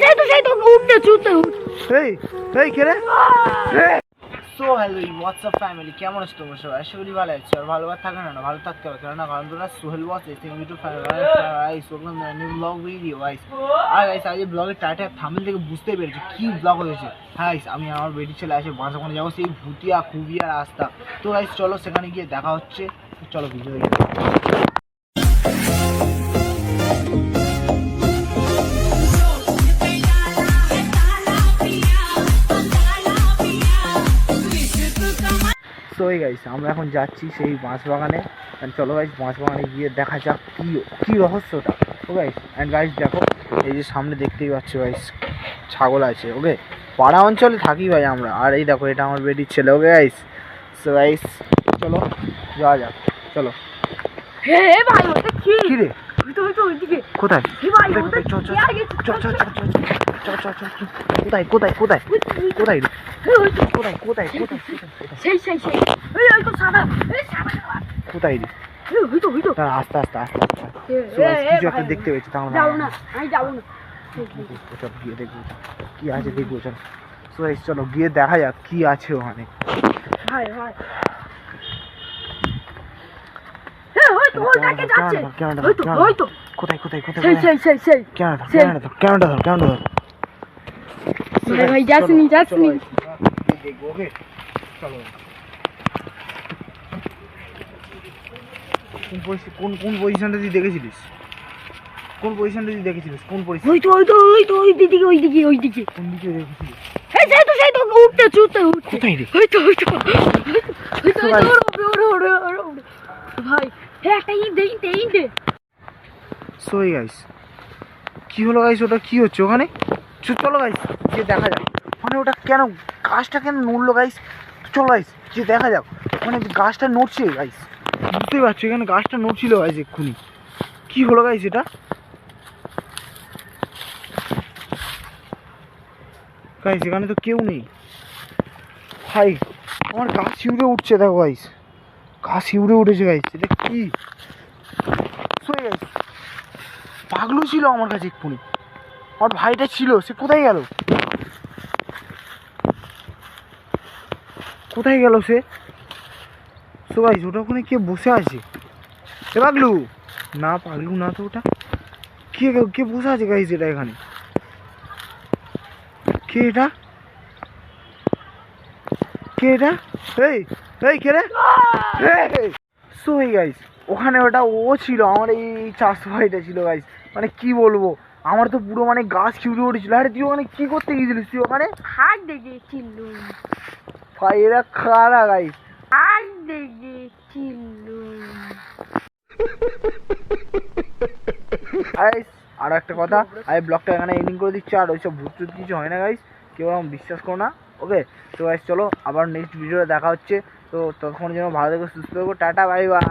সেই তো সেই তো উঠতে চুটতে এই এই কে রে সো হ্যালো হোয়াটসঅ্যাপ ফ্যামিলি কেমন আছো তোমরা সবাই? আশা করি ভালো আছো। আর ভালো থাকে না ভালো থাকতে হবে। কেননা কারণ তোমরা সোহেল ওয়াচ এসে YouTube family vlog video guys আর গাইস আজ ব্লগের টাইটেল থামেল থেকে বুঝতে পেরেছি কি ব্লগ হয়েছে। হ্যাঁ guys, আমি আমার বেটি ছেলে আসে বাঁশাখানে যাব সেই ভুতিয়া খুবিয়া রাস্তা। তো গাইস চলো সেখানে গিয়ে দেখা হচ্ছে। চলো ভিডিও ওই গাইস আমরা এখন যাচ্ছি সেই বাঁশ বাগানে অ্যান্ড চলো গাইস বাঁশ বাগানে গিয়ে দেখা যাক কী কী রহস্যটা ও গাইস অ্যান্ড গাইস দেখো এই যে সামনে দেখতেই পাচ্ছি গাইস ছাগল আছে ওকে পাড়া অঞ্চলে থাকি ভাই আমরা আর এই দেখো এটা আমার বেটির ছেলে ওকে গাইস সো গাইস চলো যাওয়া যাক চলো কি রে কোথায় কোথায় কোথায় কোথায় কোথায় কোথায় কোথায় কোথায় সেই সেই সেই এই ওই তো সাদা এই সাদা কোথায় রে আস্তে আস্তে আস্তে আস্তে দেখতে পেয়েছি তাহলে যাব না আমি যাব না ওসব গিয়ে দেখব কি আছে দেখব চলো সো চলো গিয়ে দেখা যাক কি আছে ওখানে কোথায় কোথায় কোথায় ক্যামেরাটা ধর ক্যামেরাটা ধর ক্যামেরাটা ধর যাসনি যাসনি দেখব ওকে চলো কোন কোন কোন পজিশনটা তুই দেখেছিলিস? কোন পজিশনটা তুই দেখেছিলিস? কোন পজিশন ওই তো ওই তো ওই তো ওই দিকে ওই দিকে ওই দিকে। কোন দিকে দেখেছিলিস? এই সেই তো সেই তো উঠতে কোথায় রে? ওই তো ওই তো। ওই তো ভাই। ওরে ওরে ওরে ওরে ভাই হে একটা ইট দে ইট দে ইট দে। সো গাইস কি হলো গাইস ওটা কি হচ্ছে ওখানে? চলো গাইস গিয়ে দেখা যাক। মানে ওটা কেন গাছটা কেন নড়লো গাইস চলো গাইস যে দেখা যাক। মানে গাছটা নড়ছে গাইস বুঝতেই পারছ, এখানে গাছটা নড়ছিল গাইস এক্ষুনি। কি হলো গাইস এটা? গাইস এখানে তো কেউ নেই। ভাই, আমার গাছ শিউড়ে উঠছে, দেখো গাইস গাছ শিউড়ে উঠেছে গাইস এটা কি? পাগলু ছিল আমার কাছে এক্ষুনি। আমার ভাইটা ছিল, সে কোথায় গেল? কোথায় গেল সে? সো গাইস ওটা ওখানে কে বসে আছে? এ পাগলু! না পাগলু না তো ওটা। কে কে বসে আছে গাইস এটা এখানে? কে এটা? কে এটা? এই এই কে রে? সো এই ওখানে ওটা ও ছিল, আমার এই চাষ ভাইটা ছিল গাইস মানে কি বলব, আমার তো পুরো মানে গাছ খিউড়ে উঠেছিল। আরে তুই ওখানে কি করতে গিয়েছিলিস তুই ওখানে? হাত দেখেছিল এরা খারা গাইস গাইস আর একটা কথা। আমি ব্লগটা এখানে এন্ডিং করে দিচ্ছি আর ওইসব ভূত কিছু হয় না গাইস কেউ আমার বিশ্বাস করো না ওকে তো গাইস চলো আবার নেক্সট ভিডিওতে দেখা হচ্ছে। তো ততক্ষণ যেন ভালো থেকে সুস্থ থাকব টাটা বাই বাই